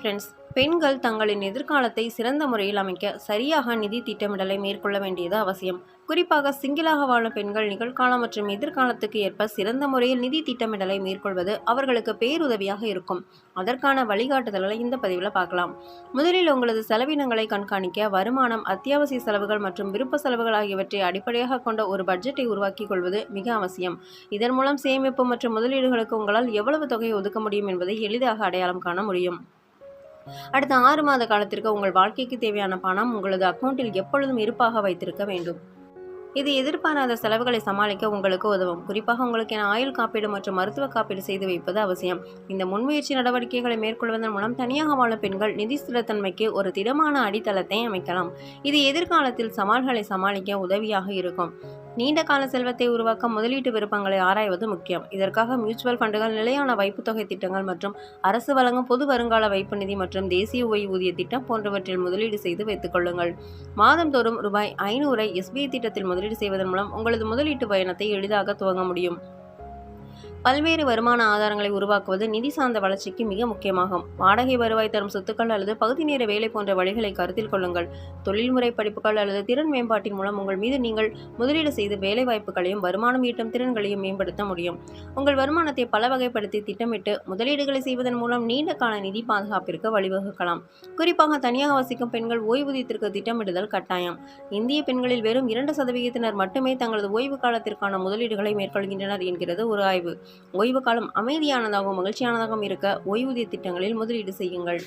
Friends பெண்கள் தங்களின் எதிர்காலத்தை சிறந்த முறையில் அமைக்க சரியாக நிதி திட்டமிடலை மேற்கொள்ள வேண்டியது அவசியம். குறிப்பாக சிங்கிளாக வாழும் பெண்கள் நிகழ்காலம் மற்றும் எதிர்காலத்துக்கு ஏற்ப சிறந்த முறையில் நிதி திட்டமிடலை மேற்கொள்வது அவர்களுக்கு பேருதவியாக இருக்கும். அதற்கான வழிகாட்டுதல்களை இந்த பதிவில் பார்க்கலாம். முதலில் உங்களது செலவினங்களை கண்காணிக்க வருமானம் அத்தியாவசிய செலவுகள் மற்றும் விருப்ப செலவுகள் ஆகியவற்றை அடிப்படையாக கொண்ட ஒரு பட்ஜெட்டை உருவாக்கிக் கொள்வது மிக அவசியம். இதன் மூலம் சேமிப்பு மற்றும் முதலீடுகளுக்கு உங்களால் எவ்வளவு தொகையை ஒதுக்க முடியும் என்பதை எளிதாக அடையாளம் காண முடியும். அடுத்த ஆறு மாத காலத்திற்கு உங்கள் வாழ்க்கைக்கு தேவையான பணம் உங்களது அக்கவுண்டில் எப்பொழுதும் இருப்பாக வைத்திருக்க வேண்டும். இது எதிர்பாராத செலவுகளை சமாளிக்க உங்களுக்கு உதவும். குறிப்பாக உங்களுக்கு என ஆயுள் காப்பீடு மற்றும் மருத்துவ காப்பீடு செய்து வைப்பது அவசியம். இந்த முன்முயற்சி நடவடிக்கைகளை மேற்கொள்வதன் மூலம் தனியாக வாழும் பெண்கள் நிதி ஸ்திரத்தன்மைக்கு ஒரு திடமான அடித்தளத்தை அமைக்கலாம். இது எதிர்காலத்தில் சவால்களை சமாளிக்க உதவியாக இருக்கும். நீண்ட கால செல்வத்தை உருவாக்க முதலீட்டு விருப்பங்களை ஆராய்வது முக்கியம். இதற்காக மியூச்சுவல் ஃபண்டுகள் நிலையான வைப்புத்தொகை திட்டங்கள் மற்றும் அரசு வழங்கும் பொது வருங்கால வைப்பு நிதி மற்றும் தேசிய ஓய்வூதிய திட்டம் போன்றவற்றில் முதலீடு செய்து வைத்துக் கொள்ளுங்கள். மாதந்தோறும் ரூபாய் ஐநூறை எஸ்பிஐ திட்டத்தில் முதலீடு செய்வதன் மூலம் உங்களது முதலீட்டு பயணத்தை எளிதாக துவங்க முடியும். பல்வேறு வருமான ஆதாரங்களை உருவாக்குவது நிதி சார்ந்த வளர்ச்சிக்கு மிக முக்கியமாகும். வாடகை வருவாய் தரும் சொத்துக்கள் அல்லது பகுதி நேர வேலை போன்ற வழிகளை கருத்தில் கொள்ளுங்கள். தொழில்முறை படிப்புகள் அல்லது திறன் மேம்பாட்டின் மூலம் உங்கள் மீது நீங்கள் முதலீடு செய்து வேலை வாய்ப்புகளையும் வருமானம் ஈட்டும் திறன்களையும் மேம்படுத்த முடியும். உங்கள் வருமானத்தை பல வகைப்படுத்தி திட்டமிட்டு முதலீடுகளை செய்வதன் மூலம் நீண்ட கால நிதி பாதுகாப்பிற்கு வழிவகுக்கலாம். குறிப்பாக தனியாக வசிக்கும் பெண்கள் ஓய்வூதியத்திற்கு திட்டமிடுதல் கட்டாயம். இந்திய பெண்களில் வெறும் இரண்டு சதவிகிதத்தினர் மட்டுமே தங்களது ஓய்வு காலத்திற்கான முதலீடுகளை மேற்கொள்கின்றனர் என்கிறது ஒரு ஆய்வு. ஓய்வு காலம் அமைதியானதாகவும் மகிழ்ச்சியானதாகவும் இருக்க ஓய்வூதிய திட்டங்களில் முதலீடு செய்யுங்கள்.